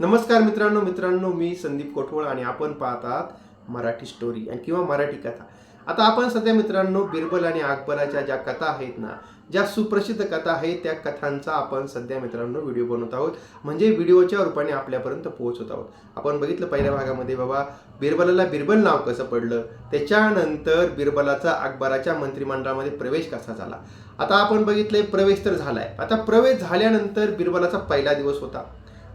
नमस्कार मित्रांनो मित्रांनो मी संदीप कोठोळ आणि आपण पाहतात मराठी स्टोरी आणि किंवा मराठी कथा. आता आपण सध्या मित्रांनो बिरबल आणि अकबराच्या ज्या कथा आहेत ना ज्या सुप्रसिद्ध कथा आहेत त्या कथांचा आपण सध्या मित्रांनो व्हिडिओ बनवत आहोत. म्हणजे व्हिडिओच्या रूपाने आपल्यापर्यंत पोहोचवत आहोत. आपण बघितलं पहिल्या भागामध्ये बाबा बिरबलाला बिरबल नाव कसं पडलं? त्याच्यानंतर बिरबलाचा अकबराच्या मंत्रिमंडळामध्ये प्रवेश कसा झाला? आता आपण बघितले प्रवेश तर झालाय. आता प्रवेश झाल्यानंतर बिरबलाचा पहिला दिवस होता.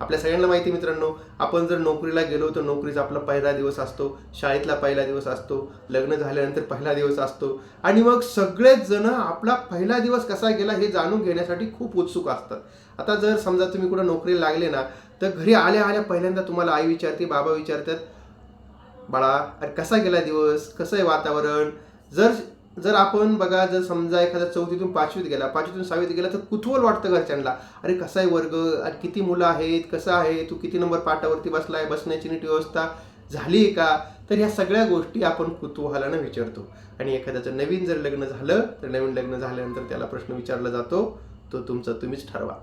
आपल्या सगळ्यांना माहिती मित्रांनो आपण जर नोकरीला गेलो तर नोकरीचा आपला पहिला दिवस असतो शाळेतला पहिला दिवस असतो लग्न झाल्यानंतर पहिला दिवस असतो. आणि मग सगळेच जण आपला पहिला दिवस कसा गेला हे जाणून घेण्यासाठी खूप उत्सुक असतात. आता जर समजा तुम्ही कुठं नोकरीला लागले ना तर घरी आल्या आल्या पहिल्यांदा तुम्हाला आई विचारते बाबा विचारतात बाळा अरे कसा गेला दिवस? कसं आहे वातावरण? जर जर आपण बघा जर समजा एखादा चौथीतून पाचवीत गेला पाचवीतून सहावीत गेला तर कुतूहल वाटतं घरच्यांना. अरे कसा आहे वर्ग? अरे किती मुलं आहेत? कसं आहे? तू किती नंबर पाठावरती बसलाय? बसण्याची नीट व्यवस्था झाली आहे का? तर ह्या सगळ्या गोष्टी आपण कुतूहलानं विचारतो. आणि एखाद्याचं नवीन जर लग्न झालं तर नवीन लग्न झाल्यानंतर त्याला प्रश्न विचारला जातो तो तुमचा तुम्हीच ठरवा.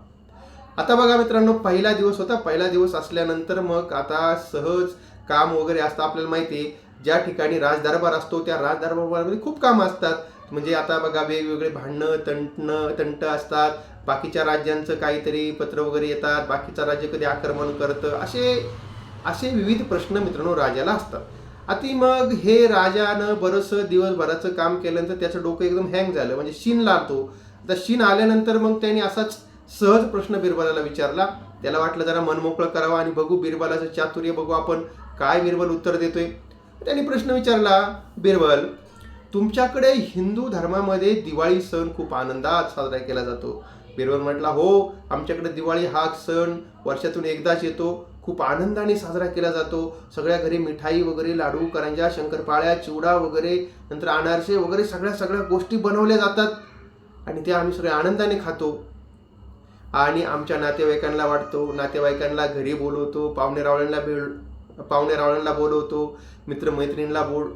आता बघा मित्रांनो पहिला दिवस होता. पहिला दिवस असल्यानंतर मग आता सहज काम वगैरे असतं आपल्याला माहिती आहे. ज्या ठिकाणी राजदरबार असतो त्या राजदरबारमध्ये खूप कामं असतात. म्हणजे आता बघा वेगवेगळे भांडणं तंटणं तंट असतात. बाकीच्या राज्यांचं काहीतरी पत्र वगैरे येतात. बाकीचं राज्य कधी आक्रमण करतं. असे असे विविध प्रश्न मित्रांनो राजाला असतात. अति मग हे राजानं बरंचसं दिवसभराचं काम केल्यानंतर त्याचं डोकं एकदम हँग झालं. म्हणजे शीन लागतो आता शीन आल्यानंतर मग त्यांनी असाच सहज प्रश्न बिरबलाला विचारला. त्याला वाटलं जरा मनमोकळं करावं आणि बघू बिरबलाचं चातुर्य बघू आपण. काय बिरबल उत्तर देतोय? त्यांनी प्रश्न विचारला बिरबल तुमच्याकडे हिंदू धर्मामध्ये दिवाळी सण खूप आनंदात साजरा केला जातो. बिरबल म्हटला हो आमच्याकडे दिवाळी हा सण वर्षातून एकदाच येतो. खूप आनंदाने साजरा केला जातो. सगळ्या घरी मिठाई वगैरे लाडू करंजा शंकरपाळ्या चिवडा वगैरे नंतर अनारसे वगैरे सगळ्या सगळ्या गोष्टी बनवल्या जातात आणि त्या आम्ही सगळे आनंदाने खातो. आणि आमच्या नातेवाईकांना वाटतो नातेवाईकांना घरी बोलवतो पाहुणे रावळ्यांना भेळ पाहुणे रावळ्यांना बोलवतो मित्रमैत्रिणीला बोल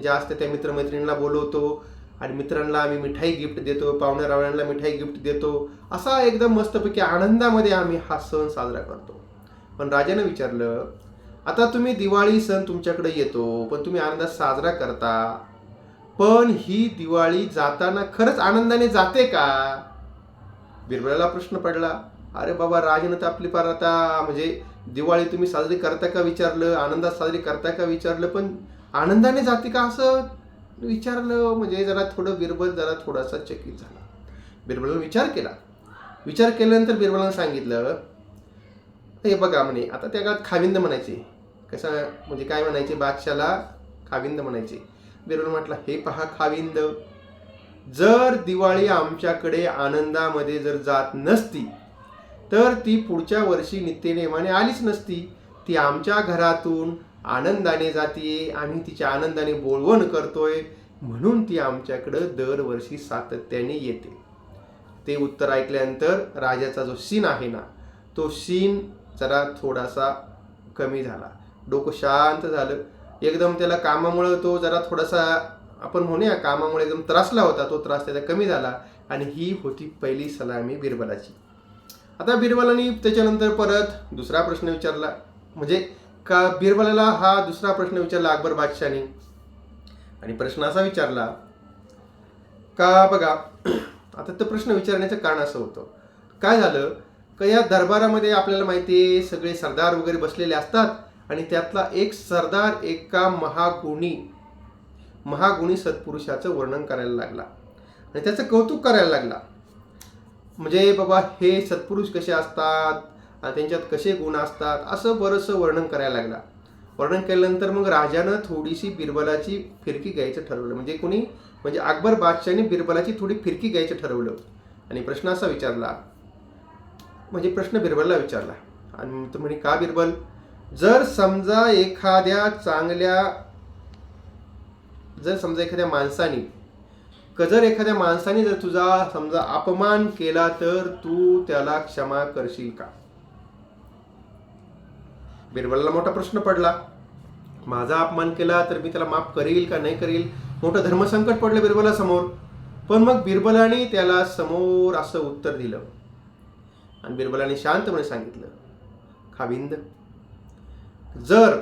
ज्या असते त्या मित्रमैत्रिणीला बोलवतो आणि मित्रांना आम्ही मिठाई गिफ्ट देतो पाहुणे रावळ्यांना मिठाई गिफ्ट देतो. असा एकदम मस्तपैकी आनंदामध्ये आम्ही हा सण साजरा करतो. पण राजाने विचारलं आता तुम्ही दिवाळी सण तुमच्याकडे येतो पण तुम्ही आनंदात साजरा करता. पण ही दिवाळी जाताना खरंच आनंदाने जाते का? बिरबलाला प्रश्न पडला अरे बाबा राजनं तर आपली फार आता म्हणजे दिवाळी तुम्ही साजरी करता का विचारलं आनंदात साजरी करता का विचारलं पण आनंदाने जाते का असं विचारलं? म्हणजे जरा थोडं बिरबल जरा थोडासा चकित झाला. बिरबलानं विचार केला. विचार केल्यानंतर बिरबलानं सांगितलं हे बघा म्हणे आता त्या काळात खाविंद म्हणायचे. कसं म्हणजे काय म्हणायचे बादशाला? खाविंद म्हणायचे. बिरबल म्हटलं हे पहा खाविंद जर दिवाळी आमच्याकडे आनंदामध्ये जर जात नसती तर ती पुढच्या वर्षी नित्यनेमाने आलीच नसती. ती आमच्या घरातून आनंदाने जाते आम्ही तिच्या आनंदाने बोलवण करतोय. म्हणून ती आमच्याकडं दरवर्षी सातत्याने येते. ते उत्तर ऐकल्यानंतर राजाचा जो सीन आहे ना तो सीन जरा थोडासा कमी झाला. डोकं शांत झालं. एकदम त्याला कामामुळं तो जरा थोडासा आपण म्हणूया कामामुळे एकदम त्रासला होता. तो त्रास त्याचा कमी झाला आणि ही होती पहिली सलामी बिरबलाची. आता बिरबलाने त्याच्यानंतर परत दुसरा प्रश्न विचारला. म्हणजे का बिरबलाला हा दुसरा प्रश्न विचारला अकबर बादशाने आणि प्रश्न असा विचारला का बघा आता तो प्रश्न विचारण्याचं कारण असं होतं. काय झालं? का या दरबारामध्ये आपल्याला माहिती आहे सगळे सरदार वगैरे बसलेले असतात आणि त्यातला एक सरदार एका महागुणी महागुणी सत्पुरुषाचं वर्णन करायला लागला. आणि त्याचं कौतुक करायला लागला. म्हणजे बाबा हे सत्पुरुष कसे असतात? आणि त्यांच्यात कसे गुण असतात? असं बरंचसं वर्णन करायला लागला. वर्णन केल्यानंतर मग राजानं थोडीशी बिरबलाची फिरकी घ्यायचं ठरवलं. म्हणजे कोणी? म्हणजे अकबर बादशाने बिरबलाची थोडी फिरकी घ्यायचं ठरवलं. आणि प्रश्न असा विचारला. म्हणजे प्रश्न बिरबलला विचारला. आणि तो म्हणे का बिरबल? जर समजा एखाद्या चांगल्या जर समजा एखाद्या माणसाने जर एखाद्या माणसाने जर तुझा समजा अपमान केला तर तू त्याला क्षमा करशील का? बिरबलला मोठा प्रश्न पडला. माझा अपमान केला तर मी त्याला माफ करील का नाही करील? मोठं धर्मसंकट पडलं बिरबला समोर. पण मग बिरबलाने त्याला समोर असं उत्तर दिलं. आणि बिरबलाने शांतपणे सांगितलं खाविंद जर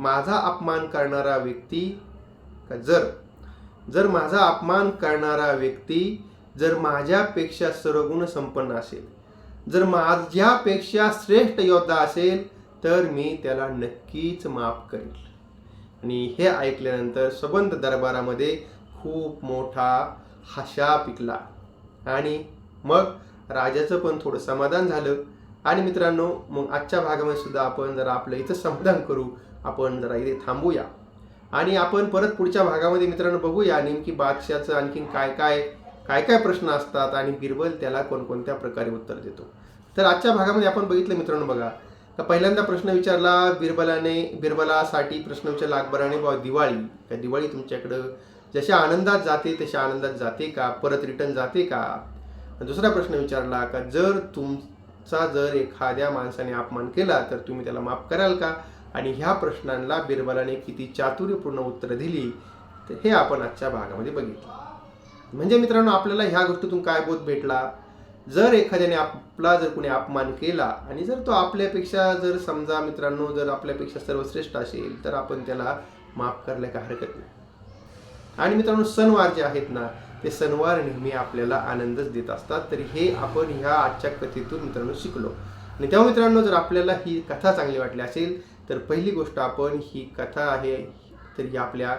माझा अपमान करणारा व्यक्ती का जर जर माझा अपमान करणारा व्यक्ती जर माझ्यापेक्षा सर्वगुण संपन्न असेल जर माझ्यापेक्षा श्रेष्ठ योद्धा असेल तर मी त्याला नक्कीच माफ करेल. आणि हे ऐकल्यानंतर सबंध दरबारामध्ये खूप मोठा हशा पिकला. आणि मग राजाचं पण थोडं समाधान झालं. आणि मित्रांनो मग आजच्या भागामध्ये सुद्धा आपण जरा आपलं इथं समाधान करू. आपण जरा इथे थांबूया. आणि आपण परत पुढच्या भागामध्ये मित्रांनो बघूया नेमकी बादशाचं आणखीन काय काय काय काय प्रश्न असतात आणि बिरबल त्याला कोणकोणत्या प्रकारे उत्तर देतो. तर आजच्या भागामध्ये आपण बघितलं मित्रांनो बघा तर पहिल्यांदा प्रश्न विचारला बिरबलाने बिरबलासाठी प्रश्न विचारला अकबराने बा दिवाळी का दिवाळी तुमच्याकडं जशा आनंदात जाते तशा आनंदात जाते का? परत रिटर्न जाते का? दुसरा प्रश्न विचारला का जर तुमचा जर एखाद्या माणसाने अपमान केला तर तुम्ही त्याला माफ कराल का? आणि ह्या प्रश्नांना बिरबलाने किती चातुर्यपूर्ण उत्तरं दिली तर हे आपण आजच्या भागामध्ये बघितलं. म्हणजे मित्रांनो आपल्याला ह्या गोष्टीतून काय बोध भेटला? जर एखाद्याने आपला जर कुणी अपमान केला आणि जर तो आपल्यापेक्षा जर समजा मित्रांनो जर आपल्यापेक्षा सर्वश्रेष्ठ असेल तर आपण त्याला माफ करायला काय हरकत नाही. आणि मित्रांनो सणवार जे आहेत ना ते सणवार नेहमी आपल्याला आनंदच देत असतात. तर हे आपण ह्या आजच्या कथेतून मित्रांनो शिकलो. आणि तेव्हा मित्रांनो जर आपल्याला ही कथा चांगली वाटली असेल तर पहिली गोष्ट आपण ही कथा आहे तर ही आपल्या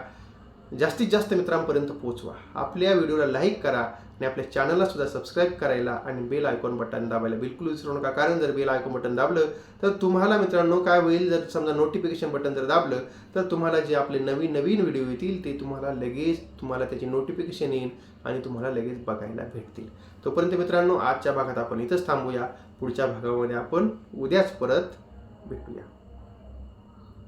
जास्तीत जास्त मित्रांपर्यंत पोहोचवा. आपल्या व्हिडिओला लाईक करा आणि आपल्या चॅनलला सुद्धा सबस्क्राईब करायला आणि बेल आयकॉन बटन दाबायला बिलकुल विसरू नका. कारण जर बेल आयकॉन बटन दाबलं तर तुम्हाला मित्रांनो काय होईल? जर समजा नोटिफिकेशन बटन जर दाबलं तर तुम्हाला जे आपले नवीन नवीन व्हिडिओ येतील ते तुम्हाला लगेच तुम्हाला त्याची नोटिफिकेशन येईल आणि तुम्हाला लगेच बघायला भेटतील. तोपर्यंत मित्रांनो आजच्या भागात आपण इथंच थांबूया. पुढच्या भागामध्ये आपण उद्याच परत भेटूया.